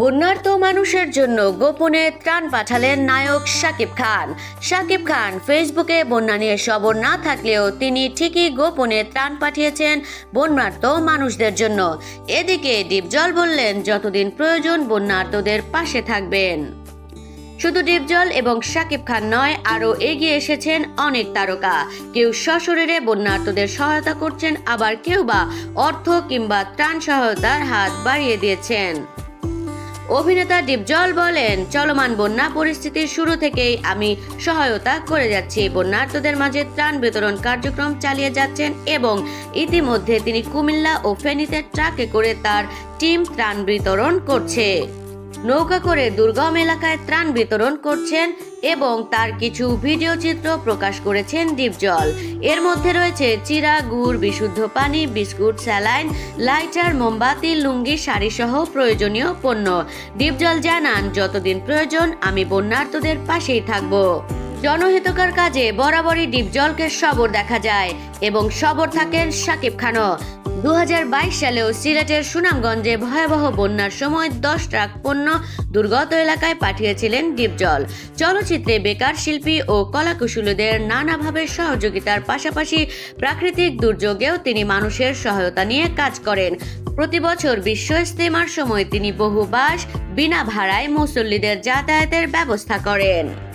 বন্যার্ত মানুষের জন্য গোপনে ত্রাণ পাঠালেন নায়ক শাকিব খান। শাকিব খান ফেসবুকে বন্যা নিয়ে খবর না থাকলেও তিনি ঠিকই গোপনে ত্রাণ পাঠিয়েছেন বন্যার্ত মানুষদের জন্য। এদিকে ডিপজল বললেন, যতদিন প্রয়োজন বন্যার্তদের পাশে থাকবেন। শুধু ডিপজল এবং শাকিব খান নয়, আরও এগিয়ে এসেছেন অনেক তারকা। কেউ সশরীরে বন্যার্তদের সহায়তা করছেন, আবার কেউ বা অর্থ কিংবা ত্রাণ সহায়তার হাত বাড়িয়ে দিয়েছেন। অভিনেতা ডিপজল বলেন, চলমান বন্যা পরিস্থিতির শুরু থেকেই আমি সহায়তা করে যাচ্ছি। বন্যার্থদের মাঝে ত্রাণ বিতরণ কার্যক্রম চালিয়ে যাচ্ছেন এবং ইতিমধ্যে তিনি কুমিল্লা ও ফেনীতে ট্রাকে করে তার টিম ত্রাণ বিতরণ করছে। নৌকা করে দুর্গম এলাকায় ত্রাণ বিতরণ করছেন এবং তার কিছু ভিডিও চিত্র প্রকাশ করেছেন ডিপজল এর মধ্যে রয়েছে চিরা, গুড়, বিশুদ্ধ পানি, বিস্কুট, স্যালাইন, লাইটার, মোমবাতি, লুঙ্গি শাড়ি সহ প্রয়োজনীয় পণ্য। ডিপজল জানান, যতদিন প্রয়োজন, আমি বন্যার্তদের পাশেই থাকব। জনহিতকর কাজে বরাবরই ডিপজলকে সবর দেখা যায় এবং সবর থাকেন সাকিব খানও। দু সালেও সিলেটের সুনামগঞ্জে ভয়াবহ বন্যার সময় দশ ট্রাক পণ্য দুর্গত এলাকায় পাঠিয়েছিলেন ডিপজল চলচ্চিত্রে বেকার শিল্পী ও কলাকুশলীদের নানাভাবে সহযোগিতার পাশাপাশি প্রাকৃতিক দুর্যোগেও তিনি মানুষের সহায়তা নিয়ে কাজ করেন। প্রতি বছর বিশ্ব ইস্তেমার সময় তিনি বহু বাস বিনা ভাড়ায় মুসল্লিদের যাতায়াতের ব্যবস্থা করেন।